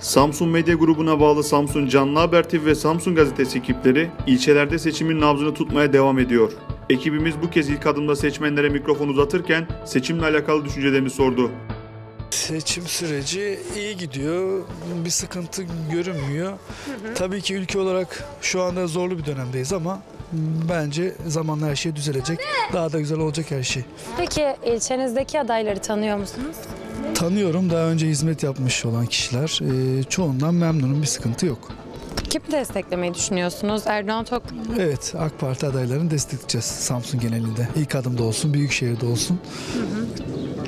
Samsun Medya Grubu'na bağlı Samsun Canlı Haber TV ve Samsun Gazetesi ekipleri ilçelerde seçimin nabzını tutmaya devam ediyor. Ekibimiz bu kez ilk adımda seçmenlere mikrofon uzatırken seçimle alakalı düşüncelerini sordu. Seçim süreci iyi gidiyor. Bir sıkıntı görünmüyor. Tabii ki ülke olarak şu anda zorlu bir dönemdeyiz ama bence zamanla her şey düzelecek. Daha da güzel olacak her şey. Peki ilçenizdeki adayları tanıyor musunuz? Tanıyorum daha önce hizmet yapmış olan kişiler. Ee, çoğundan memnunum bir sıkıntı yok. Kim desteklemeyi düşünüyorsunuz? Erdoğan Tok Evet AK Parti adaylarını destekleyeceğiz Samsun genelinde. İlk adımda olsun, Büyükşehir'de olsun.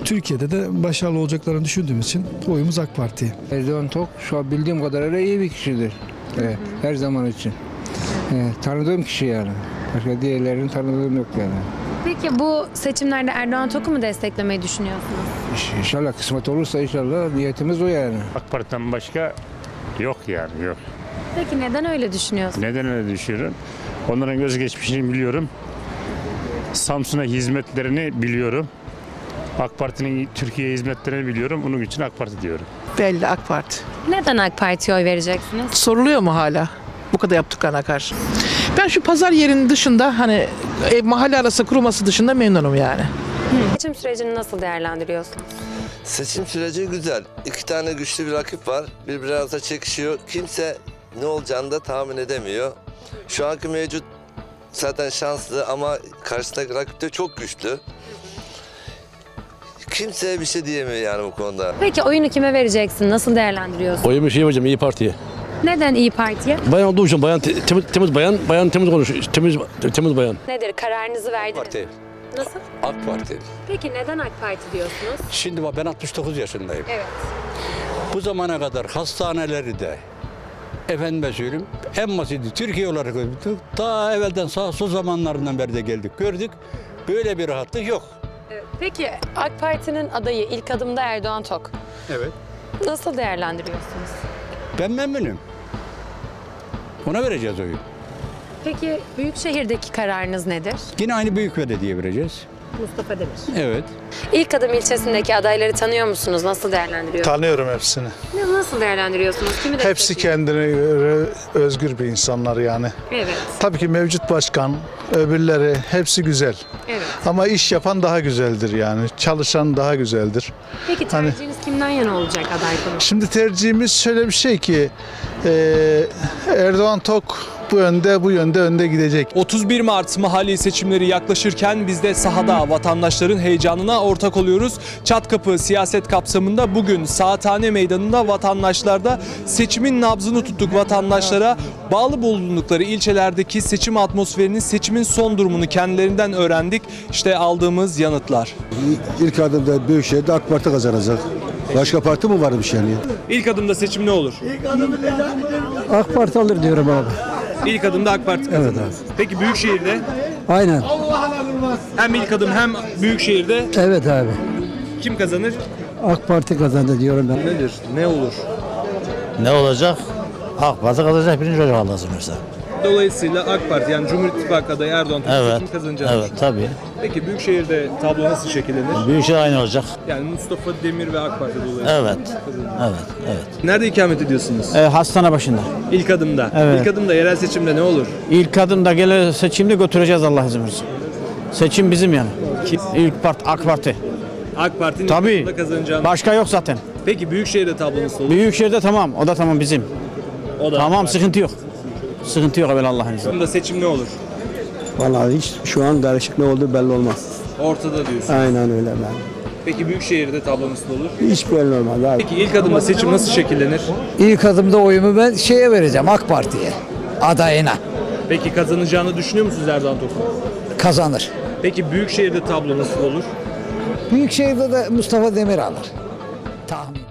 Türkiye'de de başarılı olacaklarını düşündüğümüz için oyumuz AK Parti'ye. Erdoğan Tok şu an bildiğim kadarıyla iyi bir kişidir. Evet, her zaman için. Evet, tanıdığım kişi yani. Başka diğerlerini tanıdığım yok yani. Peki bu seçimlerde Erdoğan Tok'u mu desteklemeyi düşünüyorsunuz? İnşallah kısmet olursa inşallah niyetimiz o yani. AK Parti'den başka yok yani yok. Peki neden öyle düşünüyorsunuz? Neden öyle düşünüyorum? Onların göz geçmişini biliyorum. Samsun'a hizmetlerini biliyorum. AK Parti'nin Türkiye hizmetlerini biliyorum. Bunun için AK Parti diyorum. Belli AK Parti. Neden AK Parti'ye oy vereceksiniz? Soruluyor mu hala bu kadar yaptıklarına karşı? Ben şu pazar yerinin dışında hani e, mahalle arası kuruması dışında memnunum yani. Seçim sürecini nasıl değerlendiriyorsunuz? Seçim süreci güzel. İki tane güçlü bir rakip var. Birbirine arasında çekişiyor. Kimse ne olacağını da tahmin edemiyor. Şu anki mevcut zaten şanslı ama karşısındaki rakip de çok güçlü. Kimseye bir şey diyemiyor yani bu konuda. Peki oyunu kime vereceksin? Nasıl değerlendiriyorsun? Oyumu şey hocam İyi Parti'ye. Neden İyi Parti'ye? Bayan olduğu için bayan te- temiz, temiz bayan, bayan temiz konuşuyor. Temiz temiz bayan. Nedir? Kararınızı verdiniz. Parti, Nasıl? AK Parti. Peki neden AK Parti diyorsunuz? Şimdi bak ben 69 yaşındayım. Evet. Bu zamana kadar hastaneleri de efendime söyleyeyim en basiti Türkiye olarak gördük. Daha evvelden sağ sol zamanlarından beri de geldik gördük. Böyle bir rahatlık yok. Peki AK Parti'nin adayı ilk adımda Erdoğan Tok. Evet. Nasıl değerlendiriyorsunuz? Ben memnunum. Ona vereceğiz oyu. Peki Büyükşehir'deki kararınız nedir? Yine aynı büyük belediye vereceğiz. Mustafa Demir. Evet. İlk adım ilçesindeki adayları tanıyor musunuz? Nasıl değerlendiriyorsunuz? Tanıyorum hepsini. Ne- Nasıl değerlendiriyorsunuz? Kimi Hepsi kendine göre özgür bir insanlar yani. Evet. Tabii ki mevcut başkan, öbürleri hepsi güzel. Evet. Ama iş yapan daha güzeldir yani. Çalışan daha güzeldir. Peki Hani- tercihiniz kimden yana olacak aday konusu? Şimdi tercihimiz şöyle bir şey ki eee, Erdoğan Tok bu yönde bu yönde önde gidecek. 31 Mart mahalli seçimleri yaklaşırken biz de sahada vatandaşların heyecanına ortak oluyoruz. Çatkapı siyaset kapsamında bugün Saathane Meydanı'nda vatandaşlarda seçimin nabzını tuttuk vatandaşlara. Bağlı bulundukları ilçelerdeki seçim atmosferini, seçimin son durumunu kendilerinden öğrendik. İşte aldığımız yanıtlar. İlk adımda Büyükşehir'de AK Parti kazanacak. Başka parti mi varmış yani? İlk adımda seçim ne olur? AK Parti alır diyorum abi. İlk adımda AK Parti kazanır. Peki Büyükşehir'de Aynen. hem ilk adım hem Büyükşehir'de Evet abi. kim kazanır? AK Parti kazandı diyorum ben. Nedir? Ne olur? Ne olacak? AK Parti kazanacak birinci olacak Allah'ın izniyle. Dolayısıyla AK Parti yani Cumhur İttifakı adayı Erdoğan Evet. seçim kazanacağını Evet tabii. Peki Büyükşehir'de tablo nasıl şekillenir? Büyükşehir aynı olacak. Yani Mustafa Demir ve AK Parti dolayısıyla. Evet. Evet. Evet. Nerede ikamet ediyorsunuz? hastane başında. İlk adımda. Evet. İlk adımda yerel seçimde ne olur? İlk adımda gele seçimde götüreceğiz Allah izin verirse. Seçim bizim yani. İlk part AK Parti. AK Parti'nin Tabii. kazanacağını. Başka yok zaten. Peki Büyükşehir'de tablo nasıl olur? Büyükşehir'de tamam. O da tamam bizim. O da Tamam var. sıkıntı yok. Sıkıntı yok evvel Allah'ın izniyle. Adımda seçim ne olur? Vallahi hiç şu an karışık ne oldu belli olmaz. Ortada diyorsun. Aynen öyle ben. Peki Büyükşehir'de tablo nasıl olur? Hiç belli olmaz abi. Peki ilk adımda seçim nasıl şekillenir? İlk adımda oyumu ben şeye vereceğim AK Parti'ye. Adayına. Peki kazanacağını düşünüyor musunuz Erdoğan Tok'un? Kazanır. Peki Büyükşehir'de tablo nasıl olur? Büyükşehir'de de Mustafa Demir alır. Tahmin.